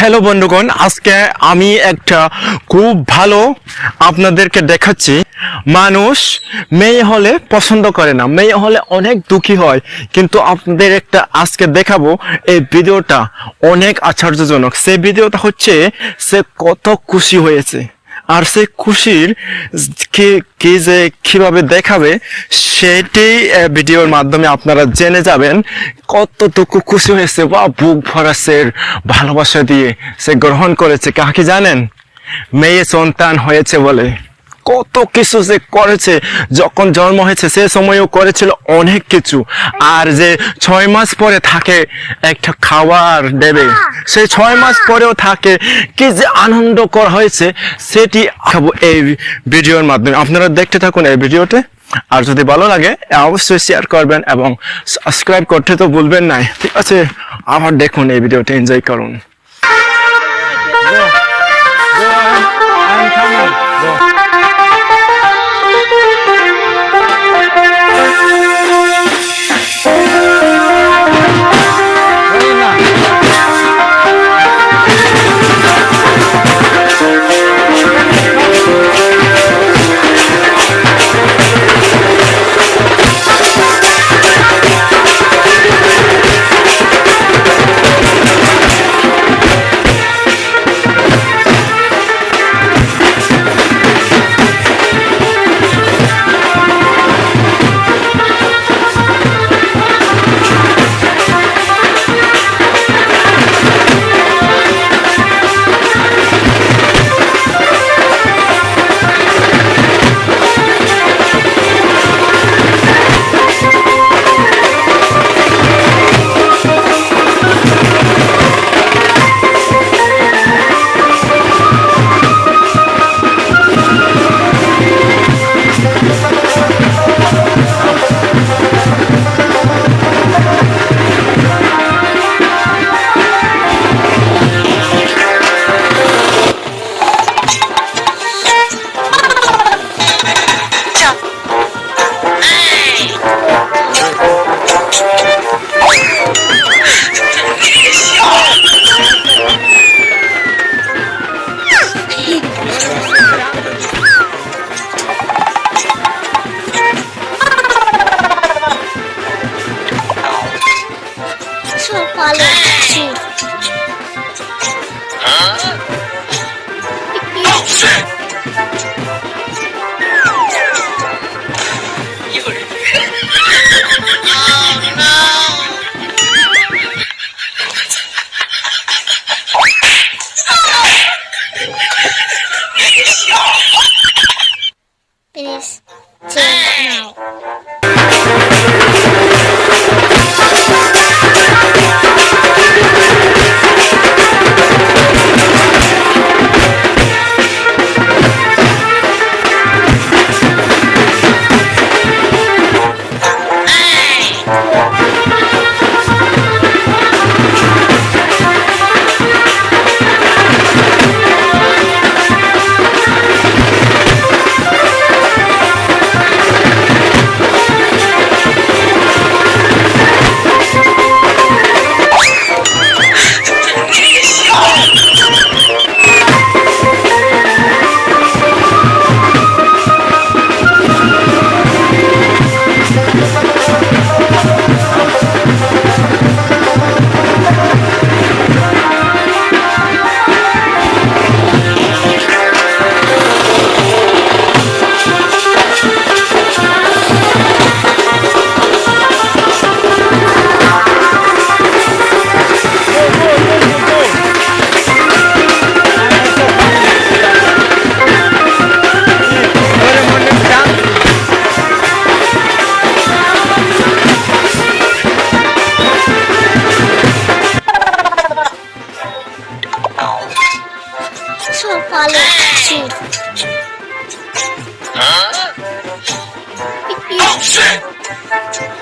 Hello বন্ধুগণ, আজকে আমি একটা খুব ভালো আপনাদেরকে দেখাচ্ছি। মানুষ মেয়ে হলে পছন্দ করে না, মেয়ে হলে অনেক দুঃখী হয়। কিন্তু আপনাদের একটা আজকে দেখাবো, এই ভিডিওটা অনেক আশ্চর্যজনক। সেই ভিডিওটা হচ্ছে সে কত খুশি হয়েছে। আর সে খুশির কে, কি যে কীভাবে দেখাবে, সেটাই ভিডিওর মাধ্যমে আপনারা জেনে যাবেন কতটুকু খুশি হয়েছে। বা বুক ভরা সে ভালোবাসা দিয়ে সে গ্রহণ করেছে। কাকে জানেন? মেয়ে সন্তান হয়েছে বলে। কত কিছু যে করেছে। যখন জন্ম হয়েছে, সে সময়ও করেছিল অনেক কিছু। আর যে ছয় মাস পরে থাকে, একটা খাবার দেবে। সেই ছয় মাস পরেও থাকে। কি যে আনন্দ করা হয়েছে, সেটি এই ভিডিওর মাধ্যমে। আপনারা দেখতে থাকুন এই ভিডিওতে। আর যদি ভালো লাগে, অবশ্যই শেয়ার করবেন এবং সাবস্ক্রাইব করতে তো ভুলবেন না ঠিক আছে, আবার দেখুন এই ভিডিওটা এনজয় করুন। সকালে উঠছি। follow shoot. Huh? Oh!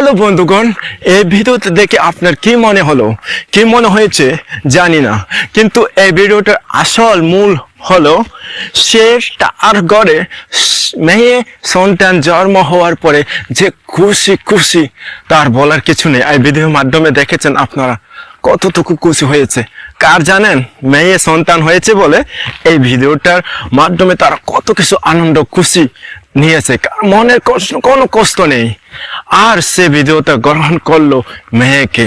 Hello বন্ধুগণ, এই ভিডিওতে দেখে আপনার কি মনে হলো? কি মনে হয়েছে? জানি না। কিন্তু এই ভিডিওটার আসল মূল হলো, সে তার স- মেয়ে সন্তান জন্ম হওয়ার পরে যে খুশি খুশি, তার বলার কিছু নেই। এই ভিডিওর মাধ্যমে দেখেছেন আপনারা কতটুকু খুশি হয়েছে। কার জানেন? মেয়ে সন্তান হয়েছে বলে এই ভিডিওটার মাধ্যমে তারা কত কিছু আনন্দ, খুশি নিয়েছে। মনের কষ্ট কোনো কষ্ট নেই। আর সে ভিডিওটা গ্রহণ করল মেয়েকে।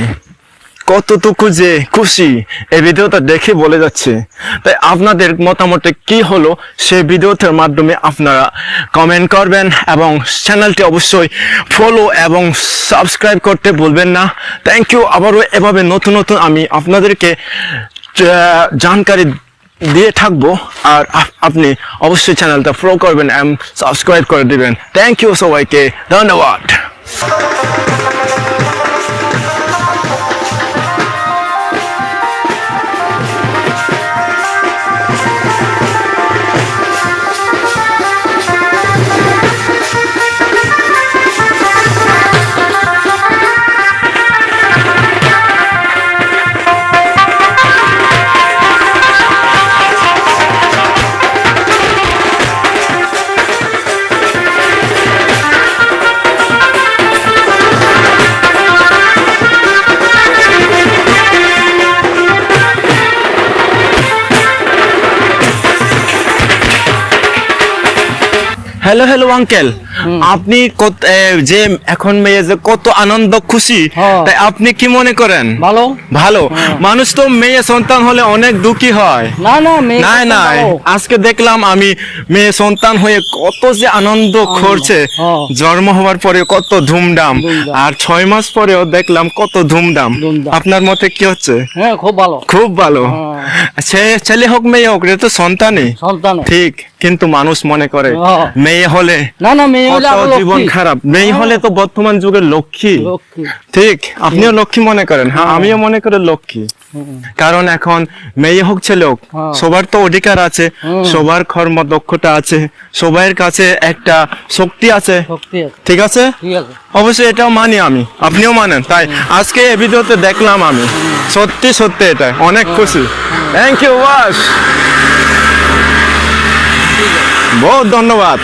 কতটুকু যে খুশি এই ভিডিওটা দেখে বলে যাচ্ছে। তাই আপনাদের মতামতে কি হলো সেই ভিডিওটার মাধ্যমে আপনারা কমেন্ট করবেন এবং চ্যানেলটি অবশ্যই ফলো এবং সাবস্ক্রাইব করতে ভুলবেন না। থ্যাংক ইউ আবারও এভাবে নতুন নতুন আমি আপনাদেরকে জানকারি দিয়ে থাকব। আর আপনি অবশ্যই চ্যানেলটা ফলো করবেন এবং সাবস্ক্রাইব করে দেবেন। থ্যাংক ইউ সবাইকে। ধন্যবাদ। হ্যালো হ্যালো আঙ্কেল আপনি যে এখন মেয়ে যে কত আনন্দ খুশি হ্যাঁ। তাই আপনি কি মনে করেন? ভালো। ভালো। মানুষ তো মেয়ে সন্তান হলে অনেক দুঃখী হয়। না না নাই নাই। আজকে দেখলাম আমি মেয়ে সন্তান হয়ে কত যে আনন্দ করছে। হ্যাঁ। জন্ম হওয়ার পরে কত ধুমধাম। আর ছয় মাস পরেও দেখলাম কত ধুমধাম। আপনার মতে কি হচ্ছে? হ্যাঁ খুব ভালো। খুব ভালো। হ্যাঁ। সে ছেলে হোক মেয়ে হোক এটা তো সন্তানই। সন্তান ঠিক কিন্তু মানুষ মনে করে হ্যাঁ। মেয়ে হলে না না মেয়ে জীবন খারাপ। মেয়ে হ্যাঁ। হলে তো বর্তমান যুগের লক্ষ্মী। ঠিক? আপনিও লক্ষ্মী মনে করেন। হ্যাঁ আমিও মনে করি লক্ষ্মী। কারণ এখন মেয়ে হোক ছেলে হোক হ্যাঁ। সবার তো অধিকার আছে সবার কর্ম দক্ষতা আছে সবার কাছে একটা শক্তি আছে। ঠিক আছে? অবশ্যই এটাও মানি আমি। আপনিও মানেন। তাই আজকে এই ভিডিওতে দেখলাম আমি। সত্যি সত্যি এটা। অনেক খুশি। থ্যাংক ইউ ওয়াস বহুত ধন্যবাদ।